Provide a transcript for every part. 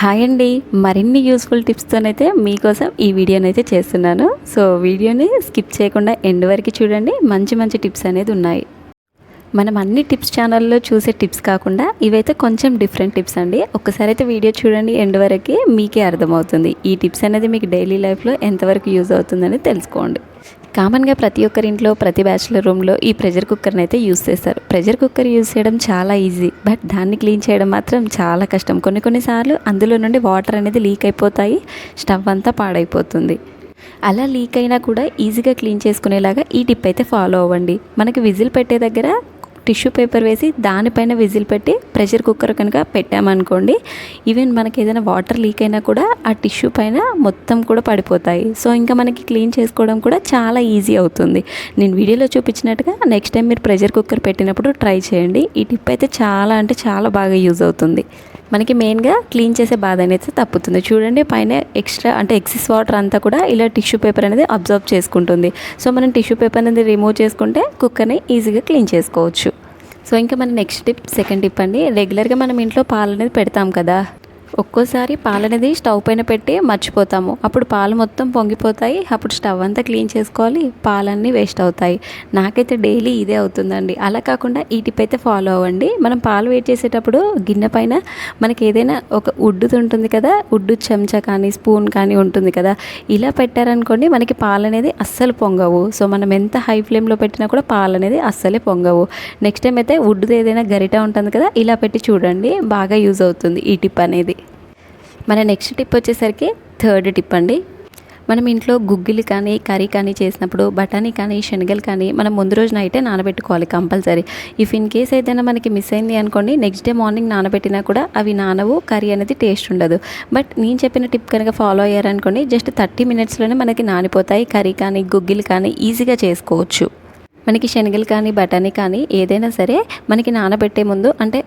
Hi అండి. మరిన్ని useful టిప్స్తోనైతే మీకోసం ఈ వీడియోనైతే చేస్తున్నాను. సో వీడియోని స్కిప్ చేయకుండా ఎండ్ వరకు చూడండి. మంచి మంచి టిప్స్ అనేది ఉన్నాయి. మనం అన్ని టిప్స్ ఛానల్లో చూసే టిప్స్ కాకుండా ఇవైతే కొంచెం డిఫరెంట్ టిప్స్ అండి. ఒక్కసారి అయితే వీడియో చూడండి ఎండ్ వరకు మీకే అర్థమవుతుంది. ఈ టిప్స్ అనేది మీకు డైలీ లైఫ్లో ఎంతవరకు యూజ్ అవుతుందని తెలుసుకోండి. కామన్గా ప్రతి ఒక్కరి ఇంట్లో ప్రతి బ్యాచులర్ రూమ్లో ఈ ప్రెషర్ కుక్కర్ని అయితే యూస్ చేస్తారు. ప్రెషర్ కుక్కర్ యూస్ చేయడం చాలా ఈజీ బట్ దాన్ని క్లీన్ చేయడం మాత్రం చాలా కష్టం. కొన్ని కొన్నిసార్లు అందులో నుండి వాటర్ అనేది లీక్ అయిపోతాయి స్టవ్ అంతా పాడైపోతుంది. అలా లీక్ అయినా కూడా ఈజీగా క్లీన్ చేసుకునేలాగా ఈ టిప్ అయితే ఫాలో అవ్వండి. మనకి విజిల్ పెట్టే దగ్గర టిష్యూ పేపర్ వేసి దానిపైన విజిల్ పెట్టి ప్రెషర్ కుక్కర్ కనుక పెట్టామనుకోండి ఈవెన్ మనకి ఏదైనా వాటర్ లీక్ అయినా కూడా ఆ టిష్యూ పైన మొత్తం కూడా పడిపోతాయి. సో ఇంకా మనకి క్లీన్ చేసుకోవడం కూడా చాలా ఈజీ అవుతుంది. నేను వీడియోలో చూపించినట్టుగా నెక్స్ట్ టైం మీరు ప్రెషర్ కుక్కర్ పెట్టినప్పుడు ట్రై చేయండి. ఈ టిప్ అయితే చాలా అంటే చాలా బాగా యూజ్ అవుతుంది. మనకి మెయిన్గా క్లీన్ చేసే బాధ అనేది తప్పుతుంది. చూడండి పైన ఎక్స్ట్రా అంటే ఎక్సెస్ వాటర్ అంతా కూడా ఇలా టిష్యూ పేపర్ అనేది అబ్జర్వ్ చేసుకుంటుంది. సో మనం టిష్యూ పేపర్ అనేది రిమూవ్ చేసుకుంటే కుక్కర్ని ఈజీగా క్లీన్ చేసుకోవచ్చు. సో ఇంకా మన నెక్స్ట్ టిప్ సెకండ్ టిప్ అండి. రెగ్యులర్గా మనం ఇంట్లో పాలు అనేది పెడతాం కదా. ఒక్కోసారి పాలనేది స్టవ్ పైన పెట్టి మర్చిపోతాము. అప్పుడు పాలు మొత్తం పొంగిపోతాయి. అప్పుడు స్టవ్ అంతా క్లీన్ చేసుకోవాలి. పాలన్నీ వేస్ట్ అవుతాయి. నాకైతే డైలీ ఇదే అవుతుందండి. అలా కాకుండా ఈ టిప్ అయితే ఫాలో అవ్వండి. మనం పాలు వేట్ చేసేటప్పుడు గిన్నె పైన మనకి ఏదైనా ఒక ఉడ్డుది ఉంటుంది కదా ఉడ్డు చెంచా కానీ స్పూన్ కానీ ఉంటుంది కదా ఇలా పెట్టారనుకోండి మనకి పాలు అనేది అస్సలు పొంగవు. సో మనం ఎంత హై ఫ్లేమ్లో పెట్టినా కూడా పాలు అనేది అస్సలే పొంగవు. నెక్స్ట్ టైం అయితే ఉడ్డుది ఏదైనా గరిట ఉంటుంది కదా ఇలా పెట్టి చూడండి. బాగా యూజ్ అవుతుంది ఈ టిప్ అనేది. మన నెక్స్ట్ టిప్ వచ్చేసరికి థర్డ్ టిప్ అండి. మనం ఇంట్లో గుగ్గిలు కానీ కర్రీ కానీ చేసినప్పుడు బఠానీ కానీ శనగలు కానీ మనం ముందు రోజున అయితే నానబెట్టుకోవాలి కంపల్సరీ. ఇఫ్ ఇన్ కేస్ ఏదైనా మనకి మిస్ అయింది అనుకోండి నెక్స్ట్ డే మార్నింగ్ నానబెట్టినా కూడా అవి నానవు కర్రీ అనేది టేస్ట్ ఉండదు. బట్ నేను చెప్పిన టిప్ కనుక ఫాలో అయ్యారనుకోండి జస్ట్ థర్టీ మినిట్స్లోనే మనకి నానిపోతాయి కర్రీ కానీ గుగ్గిలు కానీ ఈజీగా చేసుకోవచ్చు. మనకి శనగలు కానీ బఠానీ కానీ ఏదైనా సరే మనకి నానబెట్టే ముందు అంటే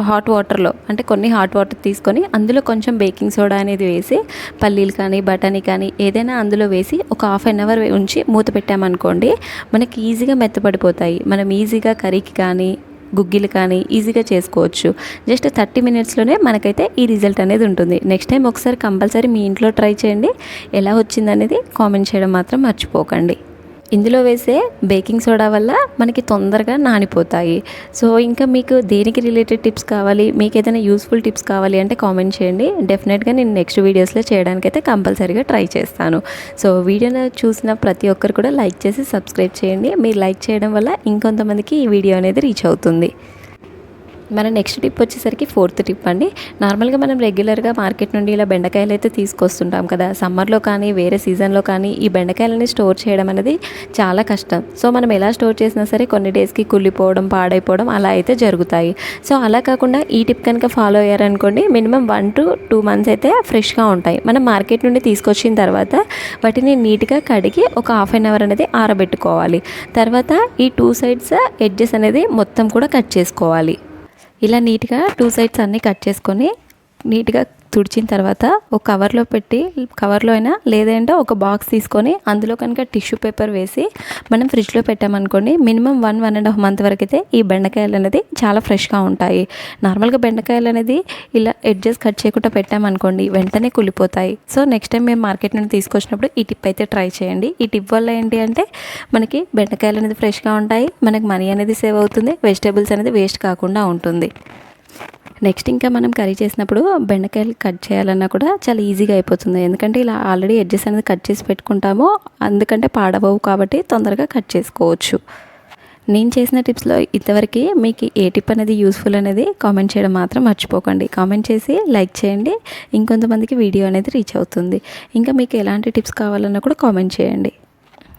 హాట్ వాటర్లో అంటే కొన్ని హాట్ వాటర్ తీసుకొని అందులో కొంచెం బేకింగ్ సోడా అనేది వేసి పల్లీలు కానీ బఠానీ కానీ ఏదైనా అందులో వేసి ఒక హాఫ్ అన్ అవర్ ఉంచి మూత పెట్టామనుకోండి మనకి ఈజీగా మెత్తపడిపోతాయి మనం ఈజీగా కర్రీకి కానీ గుగ్గిలు కానీ ఈజీగా చేసుకోవచ్చు. జస్ట్ థర్టీ మినిట్స్లోనే మనకైతే ఈ రిజల్ట్ అనేది ఉంటుంది. నెక్స్ట్ టైం ఒకసారి కంపల్సరీ మీ ఇంట్లో ట్రై చేయండి. ఎలా వచ్చిందనేది కామెంట్ చేయడం మాత్రం మర్చిపోకండి. ఇందులో వేసే బేకింగ్ సోడా వల్ల మనకి తొందరగా నానిపోతాయి. సో ఇంకా మీకు దేనికి రిలేటెడ్ టిప్స్ కావాలి? మీకు ఏదైనా యూస్ఫుల్ టిప్స్ కావాలి అంటే కామెంట్ చేయండి. డెఫినెట్గా నేను నెక్స్ట్ వీడియోస్లో చేయడానికైతే కంపల్సరీగా ట్రై చేస్తాను. సో వీడియోలో చూసిన ప్రతి ఒక్కరు కూడా లైక్ చేసి సబ్స్క్రైబ్ చేయండి. మీరు లైక్ చేయడం వల్ల ఇంకొంతమందికి ఈ వీడియో అనేది రీచ్ అవుతుంది. మన నెక్స్ట్ టిప్ వచ్చేసరికి ఫోర్త్ టిప్ అండి. నార్మల్గా మనం రెగ్యులర్గా మార్కెట్ నుండి ఇలా బెండకాయలు అయితే తీసుకొస్తుంటాం కదా. సమ్మర్లో కానీ వేరే సీజన్లో కానీ ఈ బెండకాయలని స్టోర్ చేయడం అనేది చాలా కష్టం. సో మనం ఎలా స్టోర్ చేసినా సరే కొన్ని డేస్కి కుళ్ళిపోవడం పాడైపోవడం అలా అయితే జరుగుతాయి. సో అలా కాకుండా ఈ టిప్ కనుక follow అయ్యారనుకోండి minimum one to two months అయితే ఫ్రెష్గా ఉంటాయి. మనం మార్కెట్ నుండి తీసుకొచ్చిన తర్వాత వాటిని నీట్గా కడిగి ఒక హాఫ్ అన్ అవర్ అనేది ఆరబెట్టుకోవాలి. తర్వాత ఈ టూ సైడ్స్ ఎడ్జెస్ అనేది మొత్తం కూడా కట్ చేసుకోవాలి. ఇలా నీట్గా టూ సైడ్స్ అన్నీ కట్ చేసుకొని నీట్గా తుడిచిన తర్వాత ఒక కవర్లో పెట్టి కవర్లో అయినా లేదంటే ఒక బాక్స్ తీసుకొని అందులో కనుక టిష్యూ పేపర్ వేసి మనం ఫ్రిడ్జ్లో పెట్టామనుకోండి minimum one one and half month వరకు అయితే ఈ బెండకాయలు అనేది చాలా ఫ్రెష్గా ఉంటాయి. నార్మల్గా బెండకాయలు అనేది ఇలా ఎడ్జెస్ కట్ చేయకుండా పెట్టామనుకోండి వెంటనే కులిపోతాయి సో నెక్స్ట్ టైం మేము మార్కెట్ నుండి తీసుకొచ్చినప్పుడు ఈ టిప్ అయితే ట్రై చేయండి. ఈ టిప్ వల్ల ఏంటి అంటే మనకి బెండకాయలు అనేది ఫ్రెష్గా ఉంటాయి మనకి మనీ అనేది సేవ్ అవుతుంది వెజిటేబుల్స్ అనేది వేస్ట్ కాకుండా ఉంటుంది. నెక్స్ట్ ఇంకా మనం కర్రీ చేసినప్పుడు బెండకాయలు కట్ చేయాలన్నా కూడా చాలా ఈజీగా అయిపోతుంది. ఎందుకంటే ఇలా ఆల్రెడీ ఎడ్జెస్ అనేది కట్ చేసి పెట్టుకుంటాము. అందుకంటే పాడవవు కాబట్టి తొందరగా కట్ చేసుకోవచ్చు. నేను చేసిన టిప్స్లో ఇంతవరకు మీకు ఏ టిప్ అనేది యూస్ఫుల్ అనేది కామెంట్ చేయడం మాత్రం మర్చిపోకండి. కామెంట్ చేసి లైక్ చేయండి. ఇంకొంతమందికి వీడియో అనేది రీచ్ అవుతుంది. ఇంకా మీకు ఎలాంటి టిప్స్ కావాలన్నా కూడా కామెంట్ చేయండి.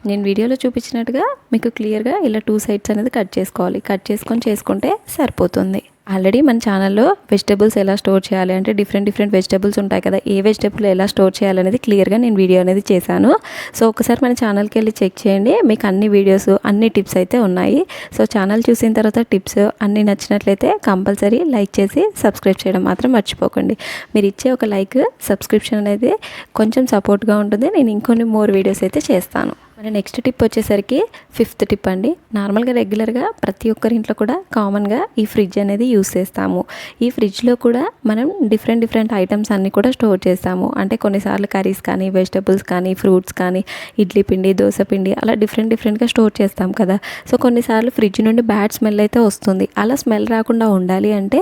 నేను వీడియోలో చూపించినట్టుగా మీకు క్లియర్గా ఇలా టూ సైడ్స్ అనేది కట్ చేసుకోవాలి. కట్ చేసుకొని చేసుకుంటే సరిపోతుంది. ఆల్రెడీ మన ఛానల్లో వెజిటేబుల్స్ ఎలా స్టోర్ చేయాలి అంటే డిఫరెంట్ డిఫరెంట్ వెజిటేబుల్స్ ఉంటాయి కదా ఏ వెజిటబుల్ ఎలా స్టోర్ చేయాలనేది క్లియర్గా నేను వీడియో అనేది చేశాను. సో ఒకసారి మన ఛానల్కి వెళ్ళి చెక్ చేయండి మీకు అన్ని వీడియోస్ అన్ని టిప్స్ అయితే ఉన్నాయి. సో ఛానల్ చూసిన తర్వాత టిప్స్ అన్నీ నచ్చినట్లయితే కంపల్సరీ లైక్ చేసి సబ్స్క్రైబ్ చేయడం మాత్రం మర్చిపోకండి. మీరు ఇచ్చే ఒక లైక్ సబ్స్క్రిప్షన్ అనేది కొంచెం సపోర్ట్గా ఉంటుంది. నేను ఇంకొన్ని మోర్ వీడియోస్ అయితే చేస్తాను. మన నెక్స్ట్ టిప్ వచ్చేసరికి ఫిఫ్త్ టిప్ అండి. నార్మల్గా రెగ్యులర్గా ప్రతి ఒక్కరి ఇంట్లో కూడా కామన్గా ఈ ఫ్రిడ్జ్ అనేది యూస్ చేస్తాము. ఈ ఫ్రిడ్జ్లో కూడా మనం డిఫరెంట్ డిఫరెంట్ ఐటమ్స్ అన్నీ కూడా స్టోర్ చేస్తాము. అంటే కొన్నిసార్లు కర్రీస్ కానీ వెజిటబుల్స్ కానీ ఫ్రూట్స్ కానీ ఇడ్లీ పిండి దోశ పిండి అలా డిఫరెంట్ డిఫరెంట్గా స్టోర్ చేస్తాం కదా. సో కొన్నిసార్లు ఫ్రిడ్జ్ నుండి బ్యాడ్ స్మెల్ అయితే వస్తుంది. అలా స్మెల్ రాకుండా ఉండాలి అంటే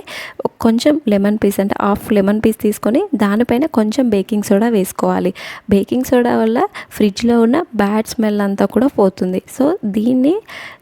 కొంచెం లెమన్ పీస్ అంటే హాఫ్ లెమన్ పీస్ తీసుకొని దానిపైన కొంచెం బేకింగ్ సోడా వేసుకోవాలి. బేకింగ్ సోడా వల్ల ఫ్రిడ్జ్లో ఉన్న బ్యాడ్ స్మెల్ అంతా కూడా పోతుంది. సో దీన్ని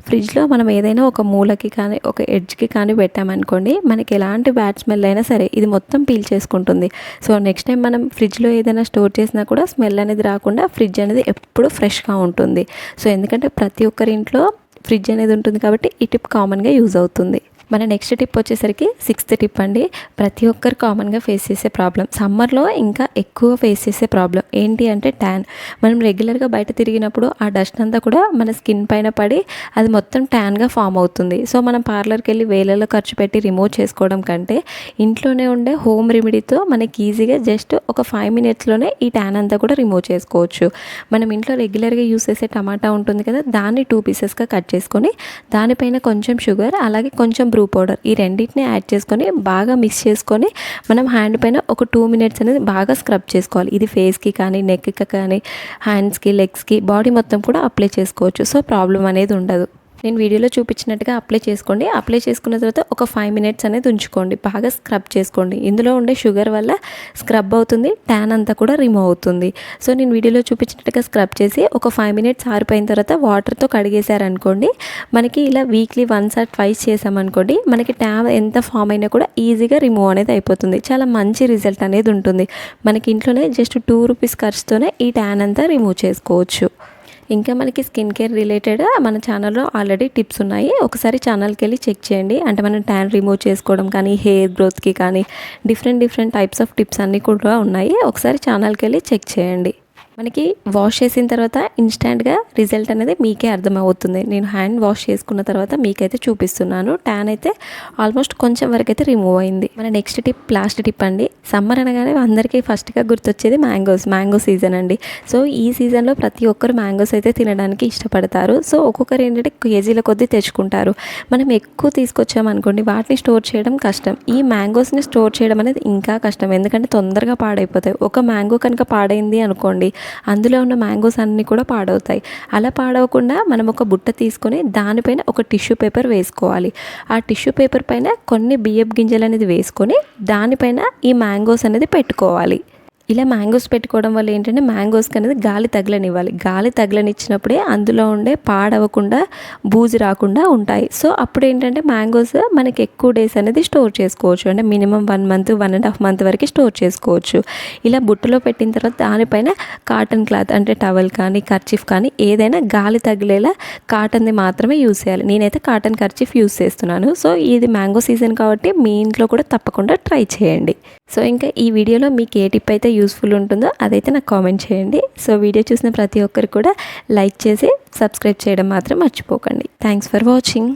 ఫ్రిడ్జ్లో మనం ఏదైనా ఒక మూలకి కానీ ఒక ఎడ్జ్కి కానీ పెట్టామనుకోండి మనకి ఎలాంటి బ్యాడ్ స్మెల్ అయినా సరే ఇది మొత్తం పీల్ చేసుకుంటుంది. సో నెక్స్ట్ టైం మనం ఫ్రిడ్జ్లో ఏదైనా స్టోర్ చేసినా కూడా స్మెల్ అనేది రాకుండా ఫ్రిడ్జ్ అనేది ఎప్పుడు ఫ్రెష్గా ఉంటుంది. సో ఎందుకంటే ప్రతి ఒక్కరి ఇంట్లో ఫ్రిడ్జ్ అనేది ఉంటుంది కాబట్టి ఈ టిప్ కామన్గా యూజ్ అవుతుంది. మన నెక్స్ట్ టిప్ వచ్చేసరికి సిక్స్త్ టిప్ అండి. ప్రతి ఒక్కరు కామన్గా ఫేస్ చేసే ప్రాబ్లం సమ్మర్లో ఇంకా ఎక్కువ ఫేస్ చేసే ప్రాబ్లం ఏంటి అంటే ట్యాన్ మనం రెగ్యులర్గా బయట తిరిగినప్పుడు ఆ డస్ట్ అంతా కూడా మన స్కిన్ పైన పడి అది మొత్తం ట్యాన్గా ఫామ్ అవుతుంది. సో మనం పార్లర్కి వెళ్ళి వేలలో ఖర్చు పెట్టి రిమూవ్ చేసుకోవడం కంటే ఇంట్లోనే ఉండే హోమ్ రెమెడీతో మనకి ఈజీగా జస్ట్ ఒక ఫైవ్ మినిట్స్లోనే ఈ ట్యాన్ అంతా కూడా రిమూవ్ చేసుకోవచ్చు. మనం ఇంట్లో రెగ్యులర్గా యూస్ చేసే టమాటా ఉంటుంది కదా దాన్ని టూ పీసెస్గా కట్ చేసుకొని దానిపైన కొంచెం షుగర్ అలాగే కొంచెం బ్రూ పౌడర్ ఈ రెండింటిని యాడ్ చేసుకొని బాగా మిక్స్ చేసుకొని మనం హ్యాండ్ పైన ఒక టూ మినిట్స్ అనేది బాగా స్క్రబ్ చేసుకోవాలి. ఇది ఫేస్కి కానీ నెక్కి కానీ హ్యాండ్స్కి లెగ్స్కి బాడీ మొత్తం కూడా అప్లై చేసుకోవచ్చు. సో ప్రాబ్లం అనేది ఉండదు. నేను వీడియోలో చూపించినట్టుగా అప్లై చేసుకోండి. అప్లై చేసుకున్న తర్వాత ఒక ఫైవ్ మినిట్స్ అనేది ఉంచుకోండి. బాగా స్క్రబ్ చేసుకోండి. ఇందులో ఉండే షుగర్ వల్ల స్క్రబ్ అవుతుంది. ట్యాన్ అంతా కూడా రిమూవ్ అవుతుంది. సో నేను వీడియోలో చూపించినట్టుగా స్క్రబ్ చేసి ఒక ఫైవ్ మినిట్స్ ఆరిపోయిన తర్వాత వాటర్తో కడిగేశారనుకోండి. మనకి ఇలా వీక్లీ వన్స్ ఆర్ ట్వైస్ చేసామనుకోండి మనకి ట్యాన్ ఎంత ఫామ్ అయినా కూడా ఈజీగా రిమూవ్ అనేది అయిపోతుంది. చాలా మంచి రిజల్ట్ అనేది ఉంటుంది. మనకి ఇంట్లోనే జస్ట్ టూ రూపీస్ ఖర్చుతోనే ఈ ట్యాన్ అంతా రిమూవ్ చేసుకోవచ్చు. ఇంకా మనకి స్కిన్ కేర్ రిలేటెడ్ మన ఛానల్లో ఆల్రెడీ టిప్స్ ఉన్నాయి. ఒకసారి ఛానల్కి వెళ్ళి చెక్ చేయండి. అంటే మనం ట్యాన్ రిమూవ్ చేసుకోవడం కానీ హెయిర్ గ్రోత్కి కానీ different different types of tips అన్నీ కూడా ఉన్నాయి. ఒకసారి ఛానల్కి వెళ్ళి చెక్ చేయండి. మనకి వాష్ చేసిన తర్వాత ఇన్స్టాంట్గా రిజల్ట్ అనేది మీకే అర్థమవుతుంది. నేను హ్యాండ్ వాష్ చేసుకున్న తర్వాత మీకైతే చూపిస్తున్నాను. ట్యాన్ అయితే ఆల్మోస్ట్ కొంచెం వరకు అయితే రిమూవ్ అయింది. మన నెక్స్ట్ టిప్ లాస్ట్ టిప్ అండి. సమ్మర్ అనగానే అందరికీ ఫస్ట్గా గుర్తొచ్చేది మ్యాంగోస్ మ్యాంగో సీజన్ అండి. సో ఈ సీజన్లో ప్రతి ఒక్కరు మ్యాంగోస్ అయితే తినడానికి ఇష్టపడతారు. సో ఒక్కొక్కరు ఏంటంటే కేజీల కొద్దీ తెచ్చుకుంటారు. మనం ఎక్కువ తీసుకొచ్చామనుకోండి వాటిని స్టోర్ చేయడం కష్టం. ఈ మ్యాంగోస్ని స్టోర్ చేయడం అనేది ఇంకా కష్టం. ఎందుకంటే తొందరగా పాడైపోతాయి. ఒక మ్యాంగో కనుక పాడైంది అనుకోండి అందులో ఉన్న మ్యాంగోస్ అన్నీ కూడా పాడవుతాయి. అలా పాడవకుండా మనం ఒక బుట్ట తీసుకొని దానిపైన ఒక టిష్యూ పేపర్ వేసుకోవాలి. ఆ టిష్యూ పేపర్ పైన కొన్ని బియ్యపు గింజలు అనేది వేసుకొని దానిపైన ఈ మ్యాంగోస్ అనేది పెట్టుకోవాలి. ఇలా మ్యాంగోస్ పెట్టుకోవడం వల్ల ఏంటంటే మ్యాంగోస్కి అనేది గాలి తగలనివ్వాలి. గాలి తగలనిచ్చినప్పుడే అందులో ఉండే పాడవకుండా బూజు రాకుండా ఉంటాయి. సో అప్పుడు ఏంటంటే మ్యాంగోస్ మనకి ఎక్కువ డేస్ అనేది స్టోర్ చేసుకోవచ్చు. అంటే minimum one month one and half month వరకు స్టోర్ చేసుకోవచ్చు. ఇలా బుట్టలో పెట్టిన తర్వాత దానిపైన కాటన్ క్లాత్ అంటే టవల్ కానీ కర్చీఫ్ కానీ ఏదైనా గాలి తగిలేలా కాటన్ది మాత్రమే యూస్ చేయాలి. నేనైతే కాటన్ కర్చీఫ్ యూస్ చేస్తున్నాను. సో ఇది మ్యాంగో సీజన్ కాబట్టి మీ ఇంట్లో కూడా తప్పకుండా ట్రై చేయండి. సో ఇంకా ఈ వీడియోలో మీకు ఏ టిప్ అయితే యూస్ఫుల్ ఉంటుందో అదైతే నాకు కామెంట్ చేయండి. సో వీడియో చూసిన ప్రతి ఒక్కరు కూడా లైక్ చేసి సబ్స్క్రైబ్ చేయడం మాత్రం మర్చిపోకండి. Thanks for watching